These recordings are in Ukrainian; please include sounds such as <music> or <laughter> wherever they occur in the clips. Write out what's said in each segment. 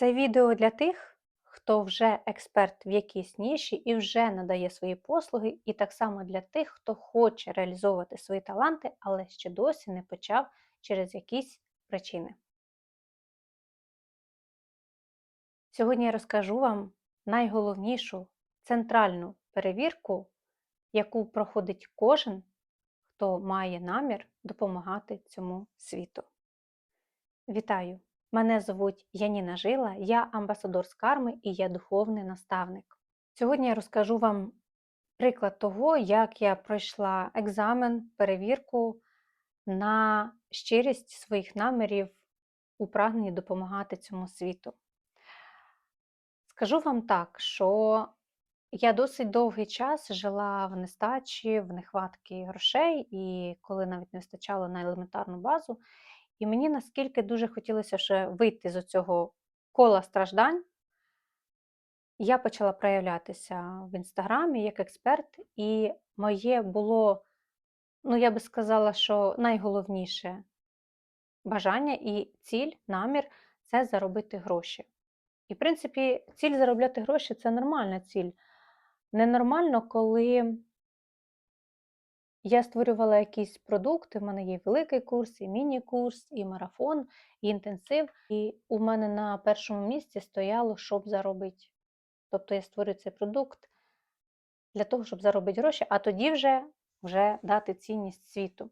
Це відео для тих, хто вже експерт в якійсь ніші і вже надає свої послуги, і так само для тих, хто хоче реалізовувати свої таланти, але ще досі не почав через якісь причини. Сьогодні я розкажу вам найголовнішу центральну перевірку, яку проходить кожен, хто має намір допомагати цьому світу. Вітаю! Мене звуть Яніна Жила, я амбасадор з карми і я духовний наставник. Сьогодні я розкажу вам приклад того, як я пройшла екзамен, перевірку на щирість своїх намірів у прагненні допомагати цьому світу. Скажу вам так, що я досить довгий час жила в нестачі, в нехватки грошей, і коли навіть не вистачало на елементарну базу. І мені наскільки дуже хотілося ще вийти з цього кола страждань, я почала проявлятися в інстаграмі як експерт, і моє було, ну я би сказала, що найголовніше бажання і ціль, намір це заробити гроші. І, в принципі, ціль заробляти гроші це нормальна ціль. Ненормально, коли я створювала якісь продукти, в мене є великий курс, і міні-курс, і марафон, і інтенсив. І у мене на першому місці стояло, щоб заробити. Тобто я створюю цей продукт для того, щоб заробити гроші, а тоді вже, вже дати цінність світу.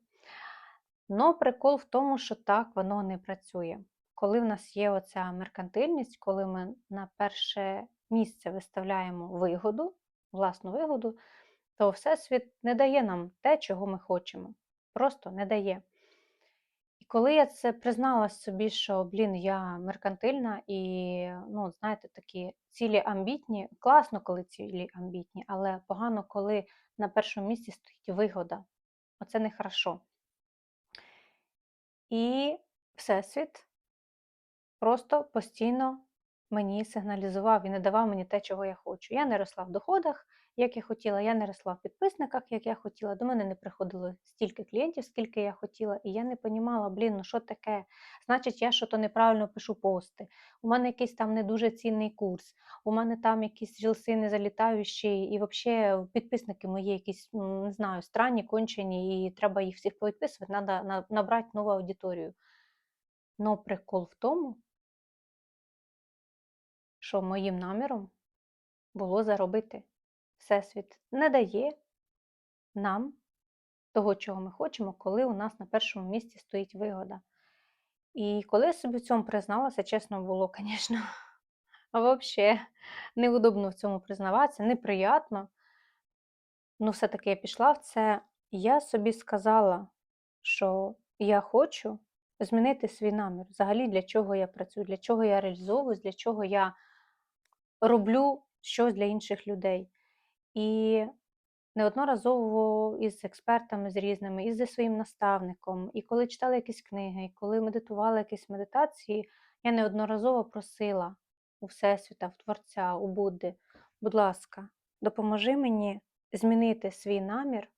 Но прикол в тому, що так воно не працює. Коли в нас є оця меркантильність, коли ми на перше місце виставляємо вигоду, власну вигоду, то Всесвіт не дає нам те, чого ми хочемо. Просто не дає. І коли я це призналась собі, що, блін, я меркантильна і, ну, знаєте, такі цілі амбітні, класно, коли цілі амбітні, але погано, коли на першому місці стоїть вигода. Оце не хорошо. І Всесвіт просто постійно мені сигналізував і не давав мені те, чого я хочу. Я не росла в доходах, як я хотіла, я не росла в підписниках, як я хотіла. До мене не приходило стільки клієнтів, скільки я хотіла, і я не розуміла, блін, ну що таке? Значить, я що-то неправильно пишу пости. У мене якийсь там не дуже цінний курс, у мене там якісь рілси не залітаючі, і взагалі підписники мої якісь, не знаю, странні, кончені, і треба їх всіх повідписувати, треба набрати нову аудиторію. Но прикол в тому, що моїм наміром було заробити. Всесвіт не дає нам того, чого ми хочемо, коли у нас на першому місці стоїть вигода. І коли я собі в цьому призналася, чесно було, <laughs> звісно, взагалі неудобно в цьому признаватися, неприятно. Ну, все-таки я пішла в це. Я собі сказала, що я хочу змінити свій намір. Взагалі, для чого я працюю, для чого я реалізовуюсь, для чого я роблю щось для інших людей. І неодноразово із експертами з різними, і зі своїм наставником, і коли читала якісь книги, і коли медитувала якісь медитації, я неодноразово просила у Всесвіта, в Творця, у Будди, будь ласка, допоможи мені змінити свій намір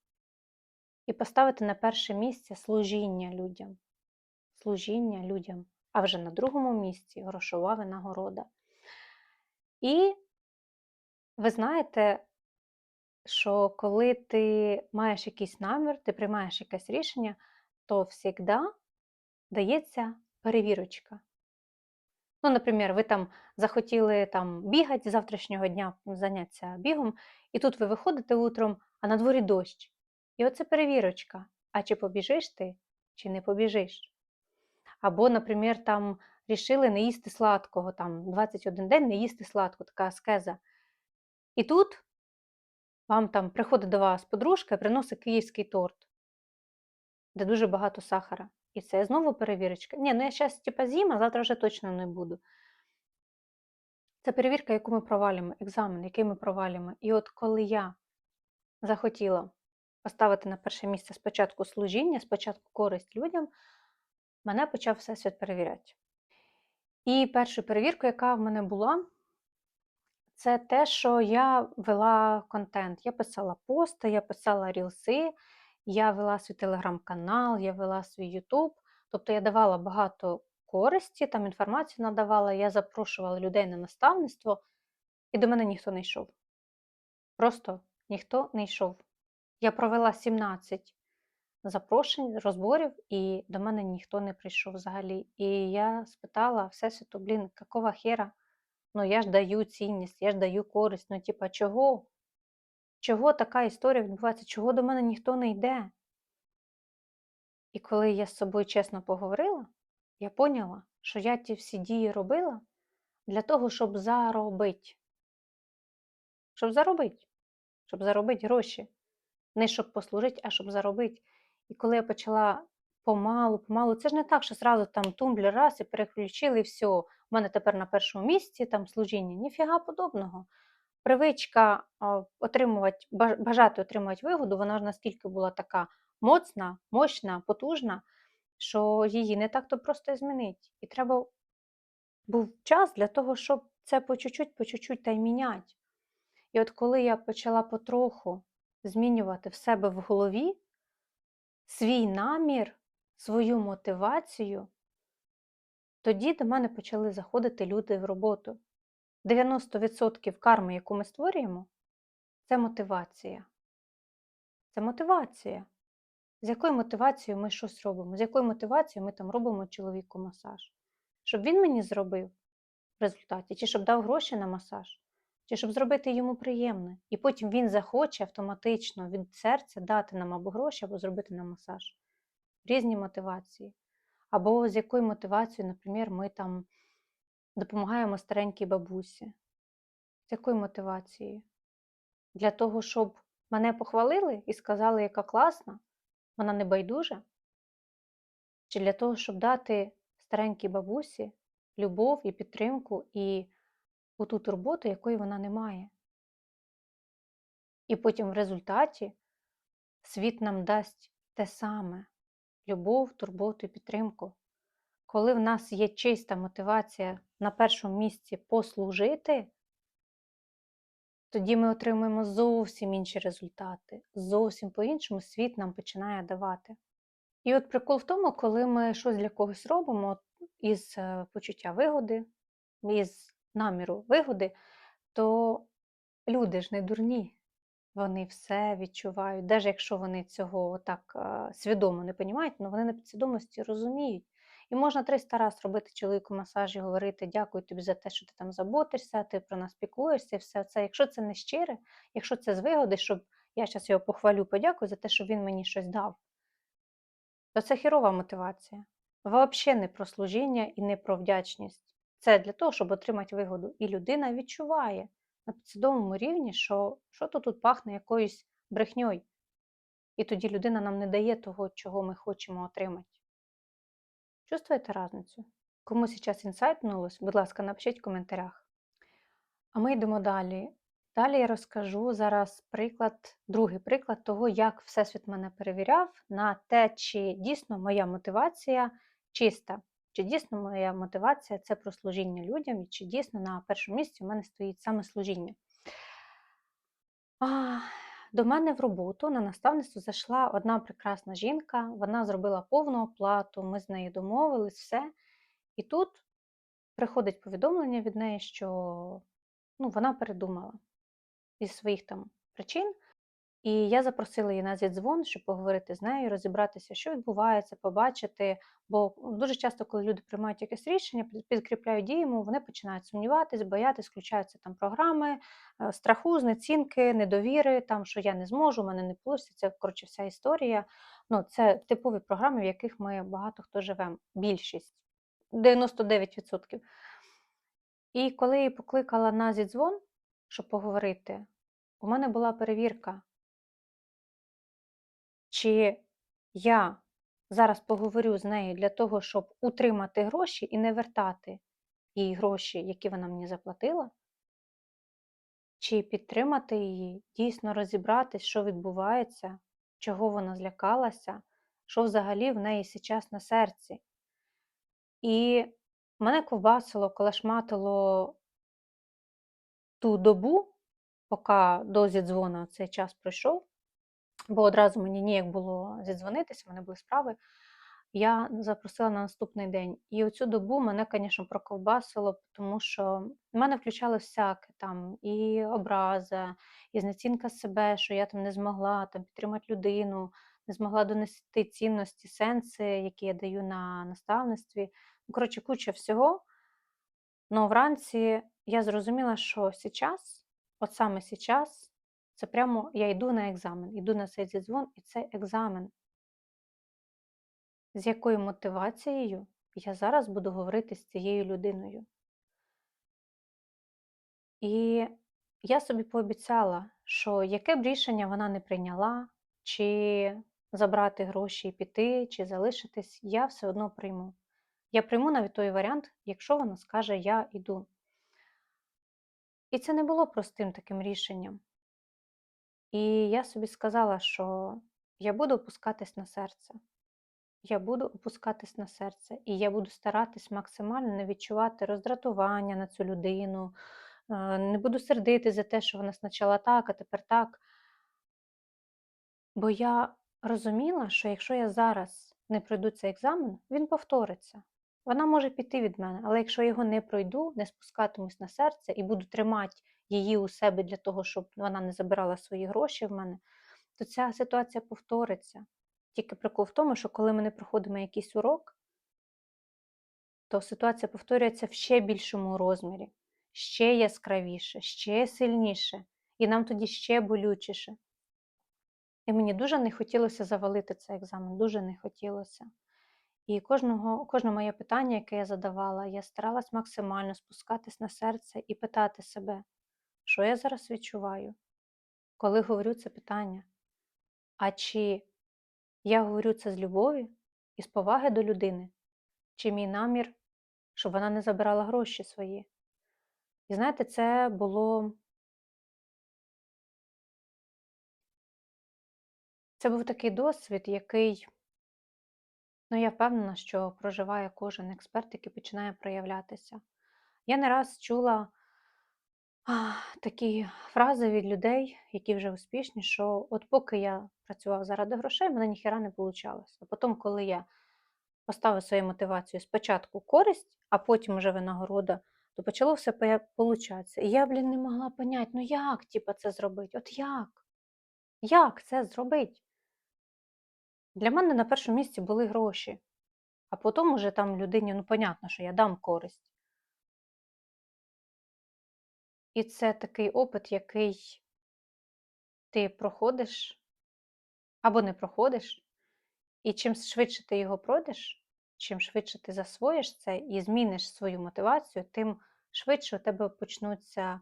і поставити на перше місце служіння людям. Служіння людям, а вже на другому місці грошова винагорода. І ви знаєте, що коли ти маєш якийсь намір, ти приймаєш якесь рішення, то завжди дається перевірочка. Ну, наприклад, ви там захотіли там бігати з завтрашнього дня, зайнятися бігом, і тут ви виходите утром, а на дворі дощ. І оце перевірочка. А чи побіжиш ти, чи не побіжиш? Або, наприклад, там рішили не їсти сладкого, там 21 день не їсти сладкого, така аскеза. І тут вам там приходить до вас подружка і приносить київський торт, де дуже багато сахара. І це знову перевірочка. Ні, ну я зараз типа з'їм, а завтра вже точно не буду. Це перевірка, яку ми провалюємо, екзамен, який ми провалюємо. І от коли я захотіла поставити на перше місце спочатку служіння, спочатку користь людям, мене почав всесвіт перевіряти. І першу перевірку, яка в мене була, це те, що я вела контент. Я писала пости, я писала рілси, я вела свій телеграм-канал, я вела свій Ютуб. Тобто я давала багато користі, там інформацію надавала, я запрошувала людей на наставництво, і до мене ніхто не йшов. Просто ніхто не йшов. Я провела 17 запрошень, розборів, і до мене ніхто не прийшов взагалі. І я спитала Всесвіту, блін, какого хера? Ну я ж даю цінність, я ж даю користь. Ну, типа, чого? Чого така історія відбувається? Чого до мене ніхто не йде? І коли я з собою чесно поговорила, я поняла, що я ті всі дії робила для того, щоб заробити. Щоб заробити. Щоб заробити гроші. Не щоб послужити, а щоб заробити. І коли я почала помалу, помалу, це ж не так, що зразу там тумблер раз і переключили, і все, у мене тепер на першому місці там служіння. Ніфіга подобного. Привичка отримувати, бажати отримувати вигоду, вона ж настільки була така моцна, мощна, потужна, що її не так-то просто змінити. І треба був час для того, щоб це по чуть-чуть, по чуть-чуть та й міняти. І от коли я почала потроху змінювати в себе в голові свій намір, свою мотивацію, тоді до мене почали заходити люди в роботу. 90% карми, яку ми створюємо, це мотивація. Це мотивація. З якою мотивацією ми щось робимо? З якою мотивацією ми там робимо чоловіку масаж? Щоб він мені зробив в результаті, чи щоб дав гроші на масаж, чи щоб зробити йому приємне. І потім він захоче автоматично від серця дати нам або гроші, або зробити нам масаж. Різні мотивації. Або з якою мотивацією, наприклад, ми там допомагаємо старенькій бабусі. З якою мотивацією? Для того, щоб мене похвалили і сказали, яка класна, вона не байдужа? Чи для того, щоб дати старенькій бабусі любов і підтримку і оту турботу, якої вона не має? І потім в результаті світ нам дасть те саме любов, турботу і підтримку. Коли в нас є чиста мотивація на першому місці послужити, тоді ми отримуємо зовсім інші результати. Зовсім по-іншому світ нам починає давати. І от прикол в тому, коли ми щось для когось робимо із е, почуття вигоди, із наміру вигоди, то люди ж не дурні. Вони все відчувають, навіть якщо вони цього так е, свідомо не розуміють, але вони на підсвідомості розуміють. І можна 300 разів робити чоловіку масаж і говорити дякую тобі за те, що ти там заботишся, ти про нас піклуєшся, і все це. Якщо це не щире, якщо це з вигоди, щоб я зараз його похвалю, подякую за те, що він мені щось дав, то це хірова мотивація. Взагалі не про служіння і не про вдячність. Це для того, щоб отримати вигоду. І людина відчуває на підсвідомому рівні, що що то тут пахне якоюсь брехньою. І тоді людина нам не дає того, чого ми хочемо отримати. Чувствуєте разницю? Кому зараз інсайтнулось, будь ласка, напишіть в коментарях. А ми йдемо далі. Далі я розкажу зараз приклад, другий приклад того, як Всесвіт мене перевіряв на те, чи дійсно моя мотивація чиста, чи дійсно моя мотивація це про служіння людям, і чи дійсно на першому місці у мене стоїть саме служіння. А, До мене в роботу на наставництво зайшла одна прекрасна жінка, вона зробила повну оплату, ми з нею домовились, все. І тут приходить повідомлення від неї, що ну, вона передумала із своїх там причин. І я запросила її на зідзвон, щоб поговорити з нею, розібратися, що відбувається, побачити. Бо дуже часто, коли люди приймають якесь рішення, підкріпляють діємо, вони починають сумніватись, боятись, включаються там програми е, страху, знецінки, недовіри, там що я не зможу, у мене не вийде. Це коротше вся історія. Ну, це типові програми, в яких ми багато хто живемо. Більшість 99%. І коли я її покликала на зідзвон, щоб поговорити, у мене була перевірка. Чи я зараз поговорю з нею для того, щоб утримати гроші і не вертати їй гроші, які вона мені заплатила, чи підтримати її, дійсно розібратись, що відбувається, чого вона злякалася, що взагалі в неї зараз на серці. І мене ковбасило, колашматило ту добу, поки до зідзвона цей час пройшов бо одразу мені ніяк було зідзвонитися, в мене були справи. я запросила на наступний день. І оцю добу мене, звісно, проковбасило, тому що в мене включало всяке там і образа, і знецінка себе, що я там не змогла там підтримати людину, не змогла донести цінності, сенси, які я даю на наставництві. Ну, коротше, куча всього. Но вранці я зрозуміла, що сейчас, от саме сейчас, це прямо я йду на екзамен, йду на цей зідзвон, і це екзамен. З якою мотивацією я зараз буду говорити з цією людиною. І я собі пообіцяла, що яке б рішення вона не прийняла, чи забрати гроші і піти, чи залишитись, я все одно прийму. Я прийму навіть той варіант, якщо вона скаже Я йду. І це не було простим таким рішенням. І я собі сказала, що я буду опускатись на серце. Я буду опускатись на серце, і я буду старатись максимально не відчувати роздратування на цю людину, е, не буду сердити за те, що вона спочатку так, а тепер так. Бо я розуміла, що якщо я зараз не пройду цей екзамен, він повториться. Вона може піти від мене, але якщо я його не пройду, не спускатимусь на серце і буду тримати її у себе для того, щоб вона не забирала свої гроші в мене, то ця ситуація повториться. Тільки прикол в тому, що коли ми не проходимо якийсь урок, то ситуація повторюється в ще більшому розмірі, ще яскравіше, ще сильніше, і нам тоді ще болючіше. І мені дуже не хотілося завалити цей екзамен, дуже не хотілося. І кожного, кожне моє питання, яке я задавала, я старалась максимально спускатись на серце і питати себе, що я зараз відчуваю, коли говорю це питання. А чи я говорю це з любові і з поваги до людини, чи мій намір, щоб вона не забирала гроші свої. І знаєте, це було. Це був такий досвід, який, ну, я впевнена, що проживає кожен експерт, який починає проявлятися. Я не раз чула такі фрази від людей, які вже успішні, що от поки я працював заради грошей, мене ніхера не вийшло. А потім, коли я поставив свою мотивацію спочатку користь, а потім вже винагорода, то почало все получатися. І я, блін, не могла поняти, ну як типа, це зробити? От як? Як це зробити? Для мене на першому місці були гроші, а потім уже там людині, ну, понятно, що я дам користь. І це такий опит, який ти проходиш або не проходиш, і чим швидше ти його пройдеш, чим швидше ти засвоїш це і зміниш свою мотивацію, тим швидше у тебе почнуться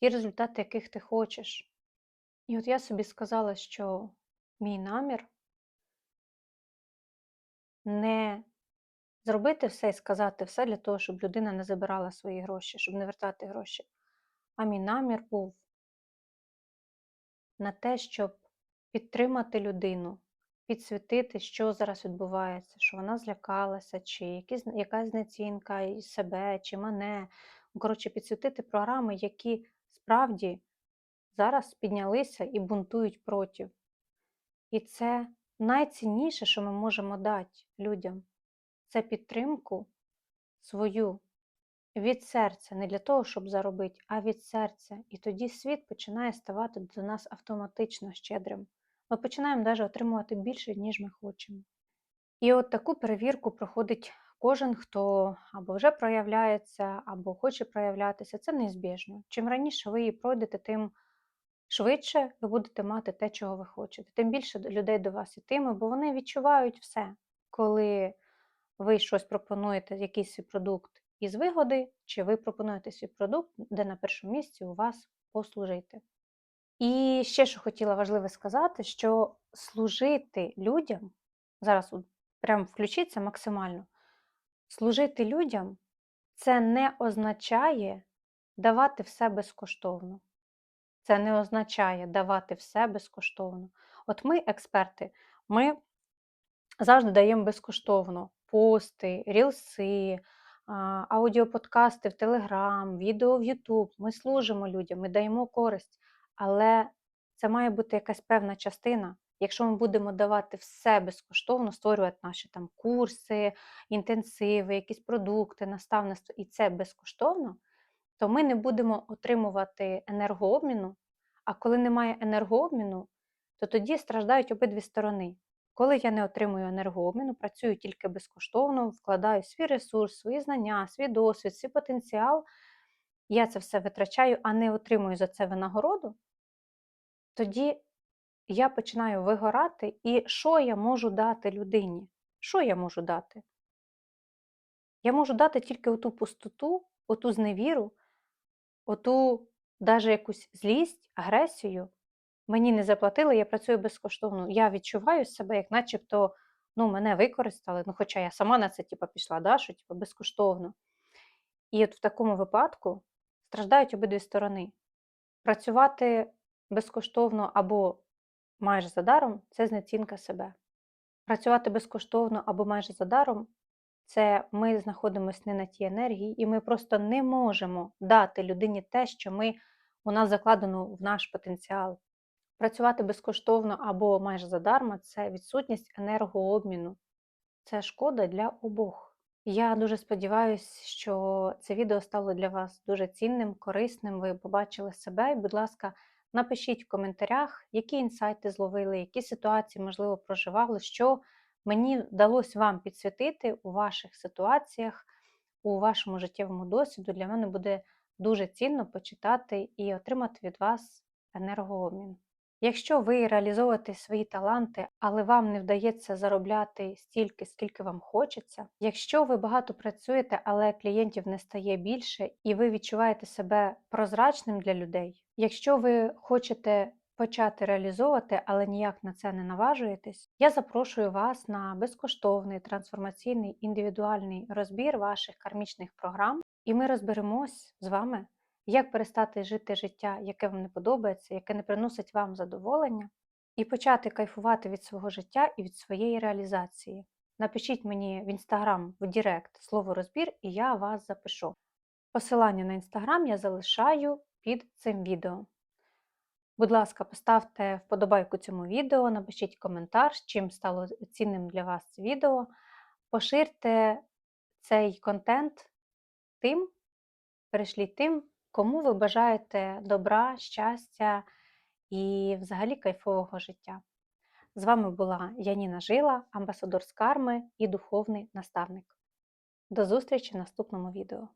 ті результати, яких ти хочеш. І от я собі сказала, що мій намір не зробити все і сказати все для того, щоб людина не забирала свої гроші, щоб не вертати гроші. А мій намір був на те, щоб підтримати людину, підсвітити, що зараз відбувається, що вона злякалася, чи якісь, якась знецінка і себе, чи мене. Коротше, підсвітити програми, які справді зараз піднялися і бунтують проти. І це найцінніше, що ми можемо дати людям, це підтримку свою від серця, не для того, щоб заробити, а від серця. І тоді світ починає ставати до нас автоматично щедрим. Ми починаємо навіть отримувати більше, ніж ми хочемо. І от таку перевірку проходить кожен, хто або вже проявляється, або хоче проявлятися. Це неізбіжно. Чим раніше ви її пройдете, тим швидше ви будете мати те, чого ви хочете. Тим більше людей до вас ітиме, бо вони відчувають все, коли ви щось пропонуєте, якийсь продукт із вигоди, чи ви пропонуєте свій продукт, де на першому місці у вас послужити. І ще що хотіла важливо сказати, що служити людям, зараз прям включіться максимально, служити людям це не означає давати все безкоштовно. Це не означає давати все безкоштовно. От ми, експерти, ми завжди даємо безкоштовно пости, рілси, аудіоподкасти в Телеграм, відео в Ютуб. Ми служимо людям, ми даємо користь, але це має бути якась певна частина, Якщо ми будемо давати все безкоштовно, створювати наші там курси, інтенсиви, якісь продукти, наставництво, і це безкоштовно, то ми не будемо отримувати енергообміну. А коли немає енергообміну, то тоді страждають обидві сторони. Коли я не отримую енергообміну, працюю тільки безкоштовно, вкладаю свій ресурс, свої знання, свій досвід, свій потенціал, я це все витрачаю, а не отримую за це винагороду, тоді я починаю вигорати, і що я можу дати людині? Що я можу дати? Я можу дати тільки оту пустоту, оту зневіру, оту даже якусь злість, агресію. Мені не заплатили, я працюю безкоштовно. Я відчуваю себе, як начебто ну, мене використали, ну, хоча я сама на це типу, пішла, да, що типу, безкоштовно. І от в такому випадку страждають обидві сторони. Працювати безкоштовно або майже задаром це знецінка себе. Працювати безкоштовно або майже задаром це ми знаходимося не на тій енергії, і ми просто не можемо дати людині те, що ми, у нас закладено в наш потенціал. Працювати безкоштовно або майже задарма це відсутність енергообміну. Це шкода для обох. Я дуже сподіваюся, що це відео стало для вас дуже цінним, корисним. Ви побачили себе. І, будь ласка, напишіть в коментарях, які інсайти зловили, які ситуації, можливо, проживали, що мені вдалося вам підсвітити у ваших ситуаціях, у вашому життєвому досвіду. Для мене буде дуже цінно почитати і отримати від вас енергообмін. Якщо ви реалізовуєте свої таланти, але вам не вдається заробляти стільки, скільки вам хочеться, якщо ви багато працюєте, але клієнтів не стає більше, і ви відчуваєте себе прозрачним для людей, якщо ви хочете почати реалізовувати, але ніяк на це не наважуєтесь, я запрошую вас на безкоштовний трансформаційний індивідуальний розбір ваших кармічних програм, і ми розберемось з вами. Як перестати жити життя, яке вам не подобається, яке не приносить вам задоволення, і почати кайфувати від свого життя і від своєї реалізації. Напишіть мені в інстаграм в Директ слово розбір, і я вас запишу. Посилання на інстаграм я залишаю під цим відео. Будь ласка, поставте вподобайку цьому відео, напишіть коментар, з чим стало цінним для вас це відео. Поширте цей контент тим, перешліть тим, кому ви бажаєте добра, щастя і взагалі кайфового життя. З вами була Яніна Жила, амбасадор з карми і духовний наставник. До зустрічі в наступному відео.